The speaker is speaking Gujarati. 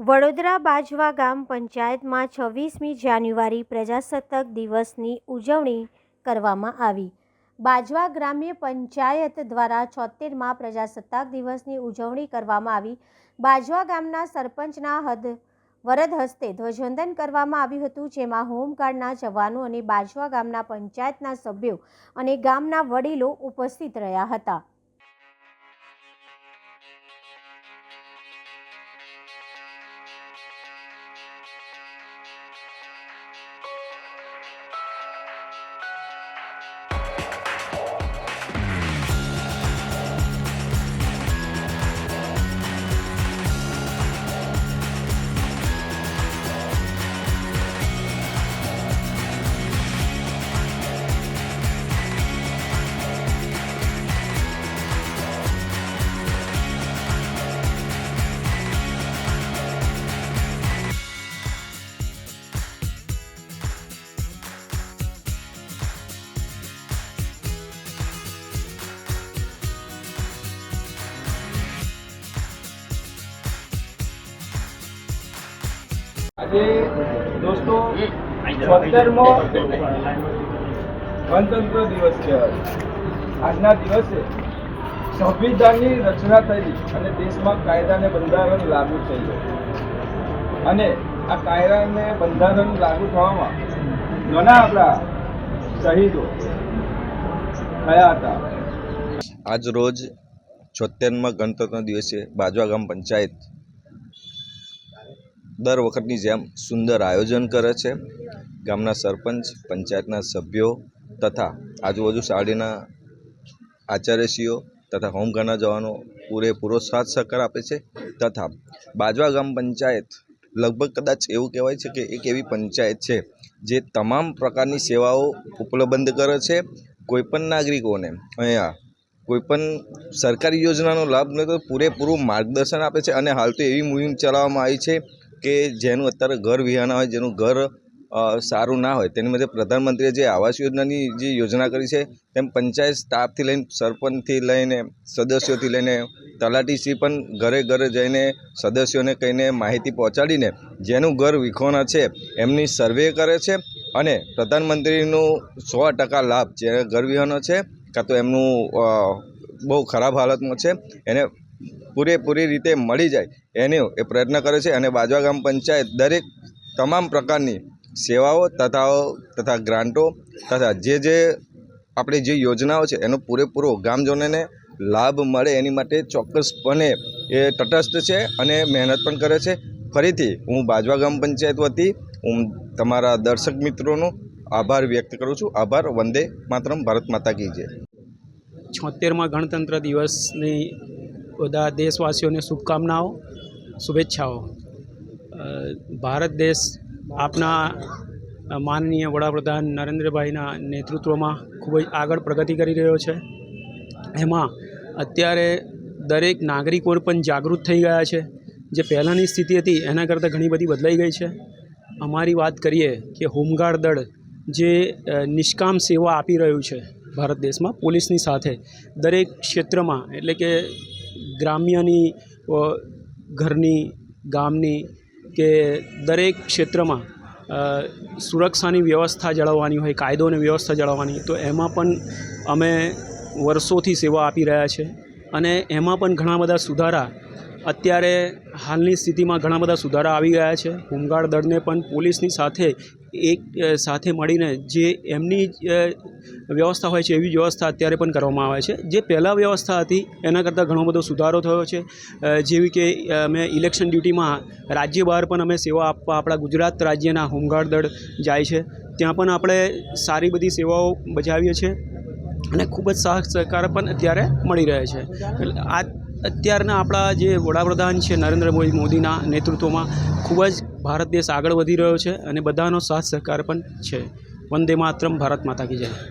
વડોદરા બાજવા ગામ પંચાયતમાં છવ્વીસમી જાન્યુઆરી પ્રજાસત્તાક દિવસની ઉજવણી કરવામાં આવી. બાજવા ગ્રામ્ય પંચાયત દ્વારા છોતેરમાં પ્રજાસત્તાક દિવસની ઉજવણી કરવામાં આવી. બાજવા ગામના સરપંચના હદ વરદ હસ્તે ધ્વજવંદન કરવામાં આવ્યું હતું, જેમાં હોમગાર્ડના જવાનો અને બાજવા ગામના પંચાયતના સભ્યો અને ગામના વડીલો ઉપસ્થિત રહ્યા હતા. આજે દોસ્તો સત્તરમો ગણતંત્ર દિવસ છે આજના દિવસે સંવિધાનની રચના થઈ અને દેશમાં કાયદાને બંધારણ લાગુ થઈ ગયું. અને આ કાયદાને બંધારણ લાગુ થવામાં ઘણા આપણા શહીદો થયા હતા. આજ રોજ છોતેરમાં ગણતંત્ર દિવસે બાજવા ગામ પંચાયત દર વખતની જેમ સુંદર આયોજન કરે છે. ગામના સરપંચ, પંચાયતના સભ્યો તથા આજુબાજુ શાળીના આચાર્યશ્રીઓ તથા હોમગાર્ડના જવાનો પૂરેપૂરો સાથ સહકાર આપે છે તથા બાજવા ગામ પંચાયત લગભગ કદાચ એવું કહેવાય છે કે એક એવી પંચાયત છે જે તમામ પ્રકારની સેવાઓ ઉપલબ્ધ કરે છે. કોઈપણ નાગરિકોને અહીંયા કોઈપણ સરકારી યોજનાનો લાભ ન તો પૂરેપૂરું માર્ગદર્શન આપે છે અને હાલ તો એવી મુહિમ ચલાવવામાં આવી છે કે જેનું અત્યારે ઘર વિહાના હોય, જેનું ઘર સારું ના હોય, તેની માટે પ્રધાનમંત્રીએ જે આવાસ યોજનાની જે યોજના કરી છે, તેમ પંચાયત સ્ટાફથી લઈને સરપંચથી લઈને, સદસ્યોથી લઈને તલાટીશ્રી પણ ઘરે ઘરે જઈને સદસ્યોને કહીને માહિતી પહોંચાડીને જેનું ઘર વિખોના છે, એમની સર્વે કરે છે અને પ્રધાનમંત્રીનું સો ટકા લાભ જે ઘર વિહોનો છે, કાં તો એમનું બહુ ખરાબ હાલતમાં છે, એને પૂરેપૂરી રીતે મળી જાય એનો એ પ્રયત્ન કરે છે અને બાજવા ગામ પંચાયત દરેક તમામ પ્રકારની સેવાઓ તથા તથા ગ્રાન્ટો તથા જે જે આપણી જે યોજનાઓ છે એનો પૂરેપૂરો ગામજનોને લાભ મળે એની માટે ચોક્કસપણે એ તટસ્થ છે અને મહેનત પણ કરે છે. ફરીથી હું બાજવા ગામ પંચાયત વતી હું તમારા દર્શક મિત્રોનો આભાર વ્યક્ત કરું છું. આભાર. વંદે માતરમ. ભારત માતા કી જય. છોતેરમાં ગણતંત્ર દિવસની બધા દેશવાસીઓને શુભકામનાઓ, શુભેચ્છાઓ. ભારત દેશ આપના માનનીય વડાપ્રધાન નરેન્દ્રભાઈના નેતૃત્વમાં ખૂબ જ આગળ પ્રગતિ કરી રહ્યો છે. એમાં અત્યારે દરેક નાગરિકો પણ જાગૃત થઈ ગયા છે. જે પહેલાંની સ્થિતિ હતી એના કરતાં ઘણી બધી બદલાઈ ગઈ છે. અમારી વાત કરીએ કે હોમગાર્ડ દળ જે નિષ્કામ સેવા આપી રહ્યું છે ભારત દેશમાં પોલીસની સાથે દરેક ક્ષેત્રમાં, એટલે કે ગ્રામ્યની ઘરની, ગામની કે દરેક ક્ષેત્રમાં સુરક્ષાની વ્યવસ્થા જાળવવાની હોય કાયદો અને વ્યવસ્થા જાળવવાની તો એમાં પણ અમે વર્ષોથી સેવા આપી રહ્યા છે. અને એમાં પણ ઘણા બધા સુધારા અત્યારે હાલની સ્થિતિમાં ઘણા બધા સુધારા આવી ગયા છે. હોમગાર્ડ દળને પણ પોલીસની સાથે એક સાથે મળીને જે એમની વ્યવસ્થા હોય છે, એવી વ્યવસ્થા અત્યારે પણ કરવામાં આવે છે. જે પહેલાં વ્યવસ્થા હતી, એના કરતાં ઘણો બધો સુધારો થયો છે. જેવી કે અમે ઇલેક્શન ડ્યુટીમાં રાજ્ય બહાર પણ અમે સેવા આપવા, આપણા ગુજરાત રાજ્યના હોમગાર્ડ દળ જાય છે. ત્યાં પણ આપણે સારી બધી સેવાઓ બજાવીએ છીએ અને ખૂબ જ સાહસ સહકાર પણ અત્યારે મળી રહે છે. આ અત્યારના આપણા જે વડાપ્રધાન છે નરેન્દ્ર મોદી મોદીના નેતૃત્વમાં ખૂબ જ ભારત દેશ આગળ વધી રહ્યો છે અને બધાનો સાથ સહકાર પણ છે. વંદે માતરમ, ભારત માતા કી જય.